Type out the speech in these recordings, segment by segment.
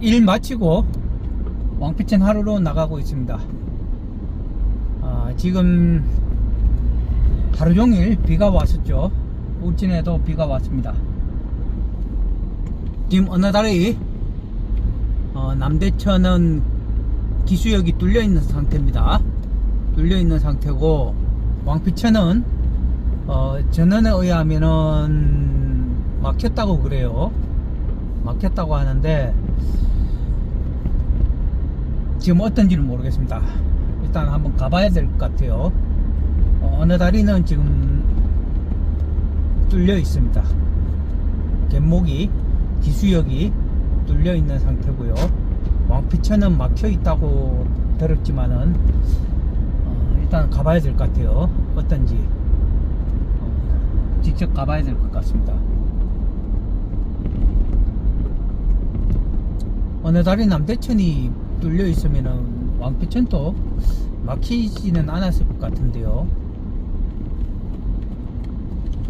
일 마치고 왕피천 하루로 나가고 있습니다. 아, 지금 하루 종일 비가 왔었죠. 울진에도 비가 왔습니다. 지금 어느 달이 어, 남대천은 기수역이 뚫려 있는 상태입니다. 뚫려 있는 상태고 왕피천은 어, 전원에 의하면은 막혔다고 그래요. 막혔다고 하는데 지금 어떤지는 모르겠습니다. 일단 한번 가봐야 될 것 같아요. 어, 어느 다리는 지금 뚫려 있습니다. 갯목이 기수역이 뚫려 있는 상태고요. 왕피천은 막혀 있다고 들었지만은 어, 일단 가봐야 될 것 같아요. 어떤지 어, 직접 가봐야 될 것 같습니다. 어느 달이 남대천이 뚫려 있으면은 왕피천도 막히지는 않았을 것 같은데요.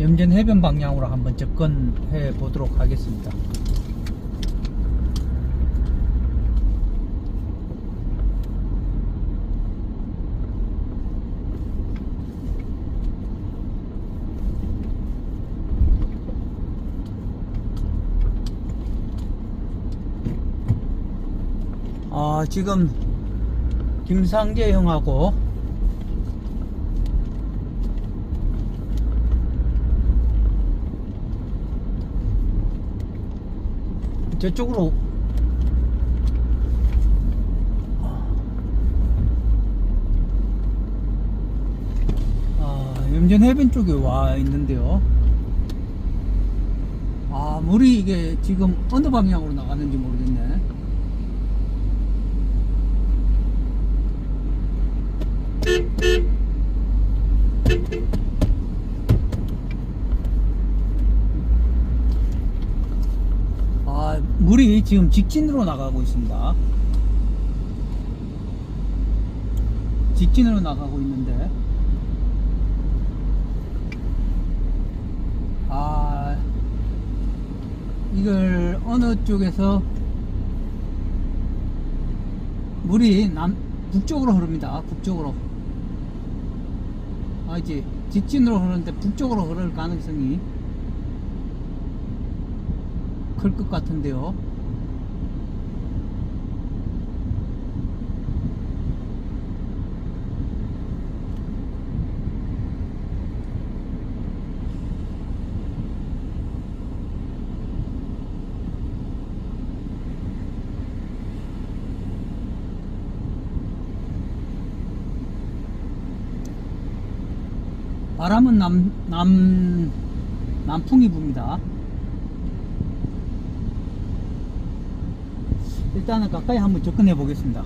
염전 해변 방향으로 한번 접근해 보도록 하겠습니다. 아, 지금 김상재 형하고 저쪽으로 아, 염전 해변 쪽에 와 있는데요. 아, 물이 이게 지금 어느 방향으로 나가는지 모르겠네. 아, 물이 지금 직진으로 나가고 있습니다. 직진으로 나가고 있는데, 아, 이걸 어느 쪽에서 물이 남, 북쪽으로 흐릅니다. 북쪽으로. 아, 이제 직진으로 흐르는데 북쪽으로 흐를 가능성이 클 것 같은데요. 바람은 남, 남, 남풍이 붑니다. 일단은 가까이 한번 접근해 보겠습니다.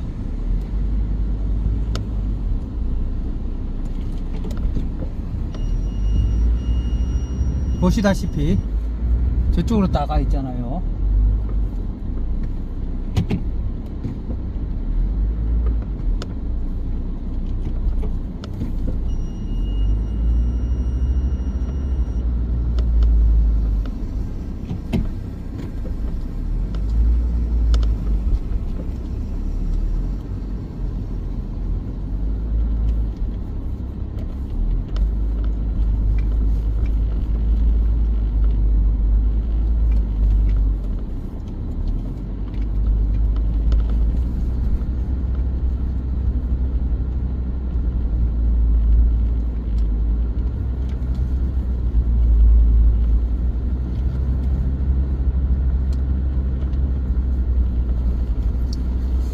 보시다시피 저쪽으로 나가 있잖아요.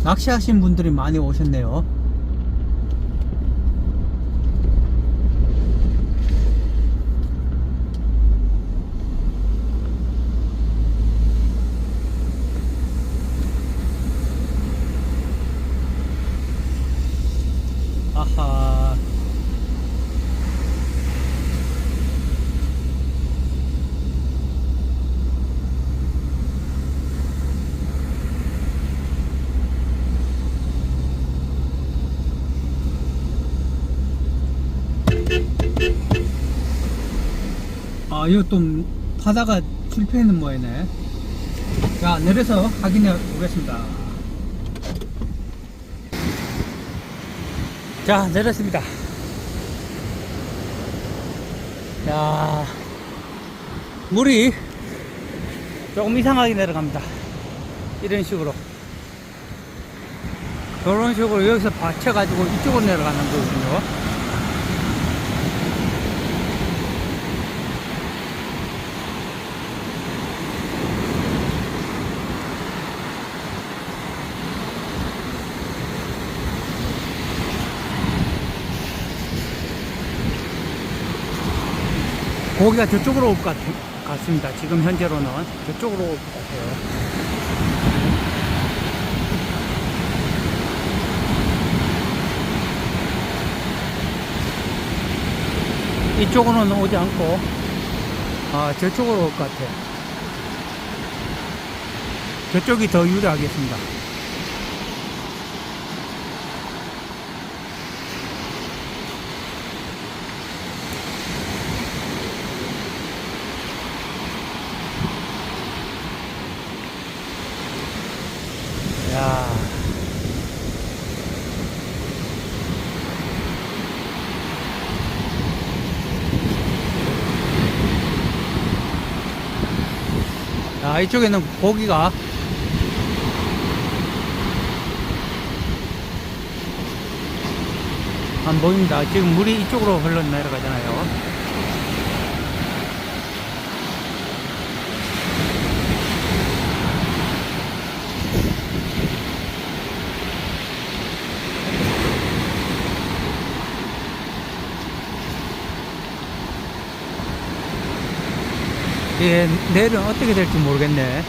낚시하신 분들이 많이 오셨네요. 아하. 아, 이거 좀 타다가 실패했는 모양이네. 자, 내려서 확인해 보겠습니다. 자, 내렸습니다. 야, 물이 조금 이상하게 내려갑니다. 이런 식으로. 그런 식으로 여기서 받쳐가지고 이쪽으로 내려가는 거거든요. 고기가 저쪽으로 올 것 같습니다. 지금 현재로는 저쪽으로 올 것 같아요. 이쪽으로는 오지 않고 아 저쪽으로 올 것 같아요. 저쪽이 더 유리하겠습니다. 야, 이쪽에는 고기가 안 보입니다. 지금 물이 이쪽으로 흘러 내려가잖아요. 예, 내일은 어떻게 될지 모르겠네.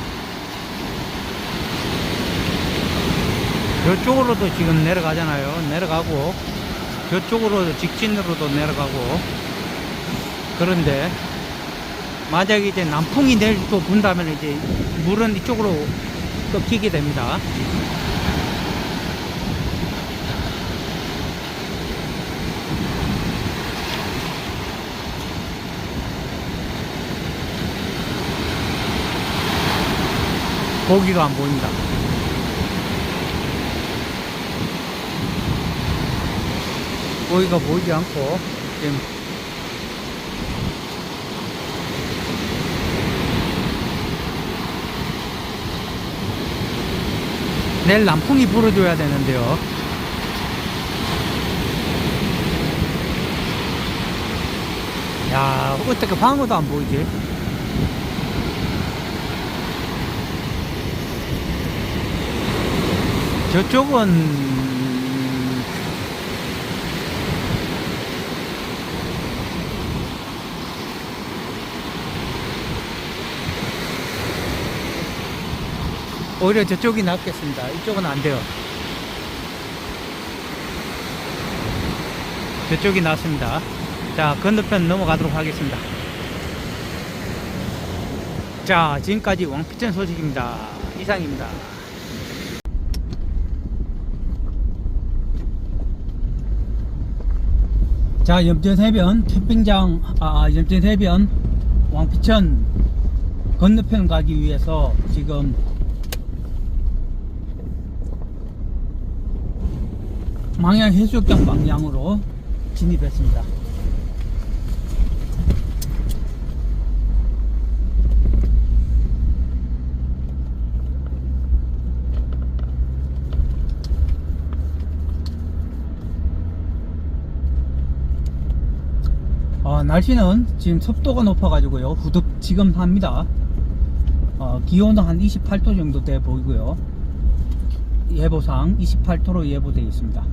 저쪽으로도 지금 내려가잖아요. 내려가고, 저쪽으로 직진으로도 내려가고, 그런데, 만약에 이제 남풍이 내일 또 분다면 이제 물은 이쪽으로 꺾이게 됩니다. 고기가 안 보인다. 고기가 보이지 않고 지금 내일 남풍이 불어줘야 되는데요. 야, 어떻게 방어도 안 보이지? 저쪽은 오히려 저쪽이 낫겠습니다. 이쪽은 안 돼요. 저쪽이 낫습니다. 자, 건너편 넘어가도록 하겠습니다. 자, 지금까지 왕피천 소식입니다. 이상입니다. 자, 염전해변 캠핑장, 아, 염전해변 왕피천 건너편 가기 위해서 지금 망양 해수욕장 방향으로 진입했습니다. 어, 날씨는 지금 습도가 높아가지고요. 후덥지근합니다. 어, 기온은 한 28도 정도 돼 보이고요. 예보상 28도로 예보되어 있습니다.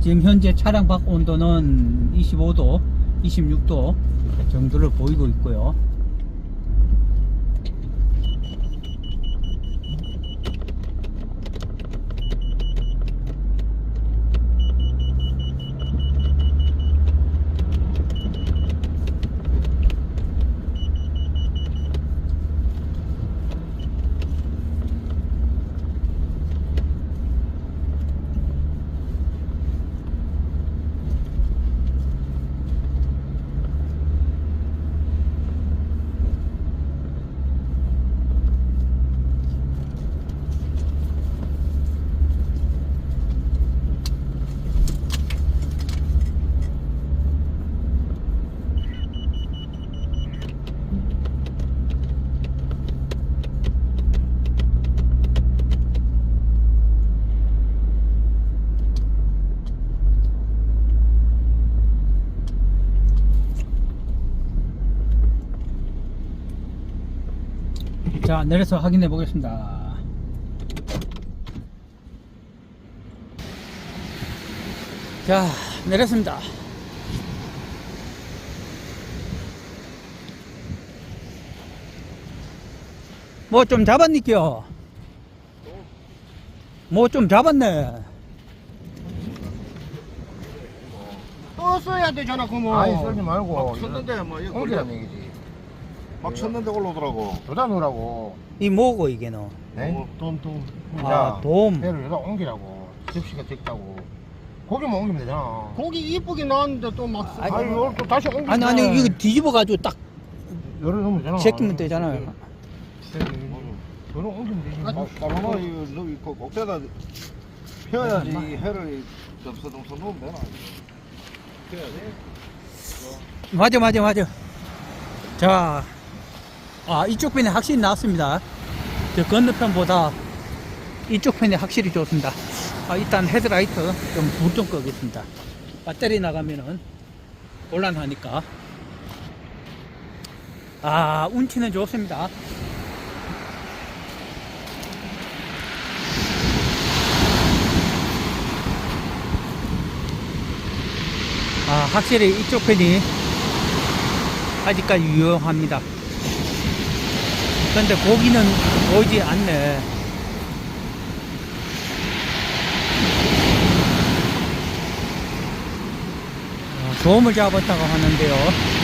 지금 현재 차량 밖 온도는 25도, 26도 정도를 보이고 있고요. 자, 내려서 확인해 보겠습니다. 자, 내렸습니다. 뭐 좀 잡았니겨? 뭐좀 잡았네. 또 써야 되잖아 그뭐 아니 썰지 말고 막 쳤는데 뭐 이거 옮기란 올려 얘기지 막 쳤는데 올라오더라고. 여자 놓으라고? 이 뭐고 이게 너? 네? 돈 돈. 아, 돔. 배를 여자 옮기라고. 접시가 적다고. 고기만 옮기면 되잖아. 고기 이쁘게 나왔는데 또 막 아니, 아니 이걸 또 다시 옮기면 아니 아니 이거 뒤집어 가지고 딱 열을 넣으면 되잖아. 제끼면 되잖아요. 열을 옮기면 되지. 아, 까마마 이거 너 이거 꼭대다 펴야지 해를 접서동서 놓으면 되나? 펴야지. 맞아 맞아 맞아. 자 아, 이쪽 편이 확실히 나왔습니다. 저 건너편보다 이쪽 편이 확실히 좋습니다. 아, 일단 헤드라이트 좀불좀 끄겠습니다. 배터리 나가면은 곤란하니까. 아 운치는 좋습니다. 아 확실히 이쪽 편이 아직까지 유용합니다. 근데 고기는 보이지 않네. 어, 도움을 잡았다고 하는데요.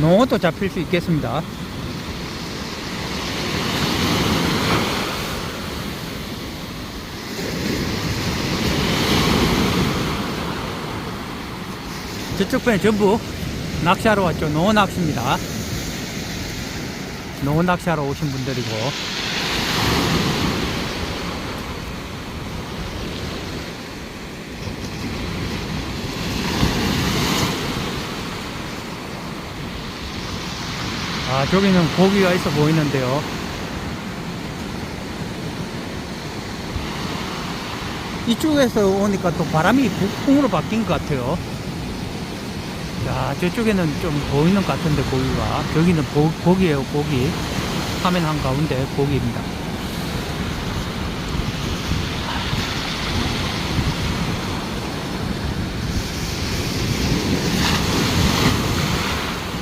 농어도 잡힐 수 있겠습니다. 저쪽 편에 전부 낚시하러 왔죠. 농어 낚시입니다. 농어 낚시하러 오신 분들이고. 아, 저기는 고기가 있어 보이는데요. 이쪽에서 오니까 또 바람이 북풍으로 바뀐 것 같아요. 자, 저쪽에는 좀 보이는 것 같은데, 고기가. 저기는 고, 고기예요, 고기. 화면 한가운데 고기입니다.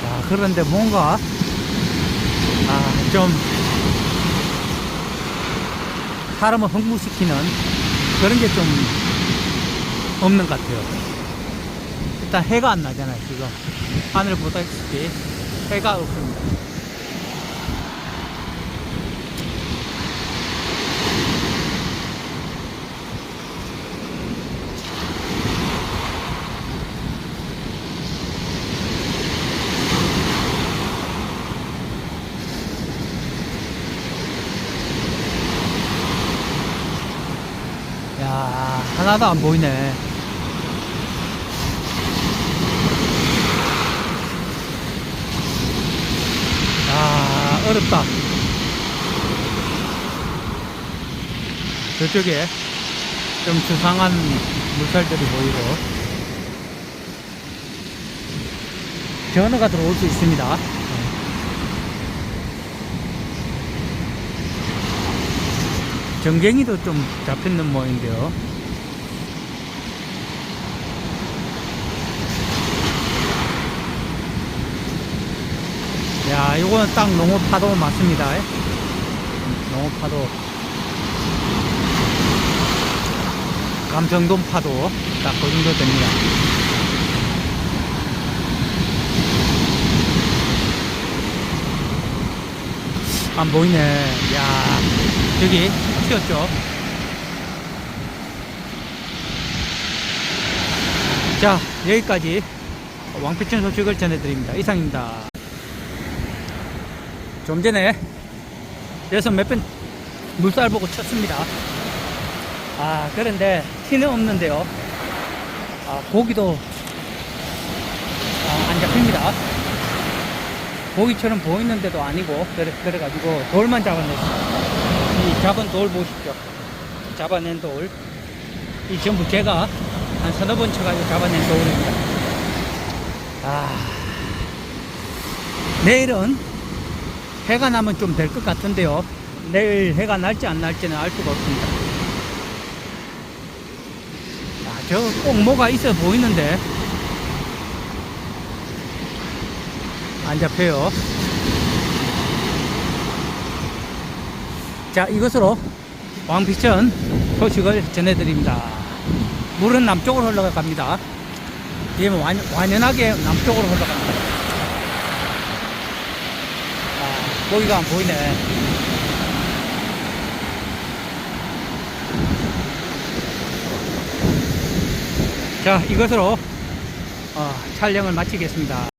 자, 그런데 뭔가, 아, 좀, 사람을 흥분시키는 그런 게 좀 없는 것 같아요. 일단 해가 안 나잖아요, 지금. 하늘 보다시피 해가 없습니다. 야, 하나도 안 보이네. 어렵다. 저쪽에 좀 수상한 물살들이 보이고. 전어가 들어올 수 있습니다. 정갱이도 좀 잡혔는 모양인데요. 야, 이거는 딱 농어 파도 맞습니다. 농어 파도. 감정돔 파도. 딱 그 정도 됩니다. 안 보이네. 야, 저기 튀었죠. 자, 여기까지 왕피천 소식을 전해드립니다. 이상입니다. 좀 전에 여기서 몇 번 물살 보고 쳤습니다. 아, 그런데 티는 없는데요. 아, 고기도 아, 안 잡힙니다. 고기처럼 보이는데도 아니고 그래, 그래가지고 돌만 잡아냈어요. 이 잡은 돌 보십시오. 잡아낸 돌. 이 전부 제가 한 서너 번 쳐가지고 잡아낸 돌입니다. 아, 내일은 해가 나면 좀 될 것 같은데요. 내일 해가 날지 안 날지는 알 수가 없습니다. 아, 저꼭 뭐가 있어 보이는데 안 잡혀요. 자, 이것으로 왕비천 소식을 전해드립니다. 물은 남쪽으로 흘러갑니다. 지금 완, 완연하게 남쪽으로 흘러갑니다. 아, 고기가 안 보이네. 자, 이것으로 어, 촬영을 마치겠습니다.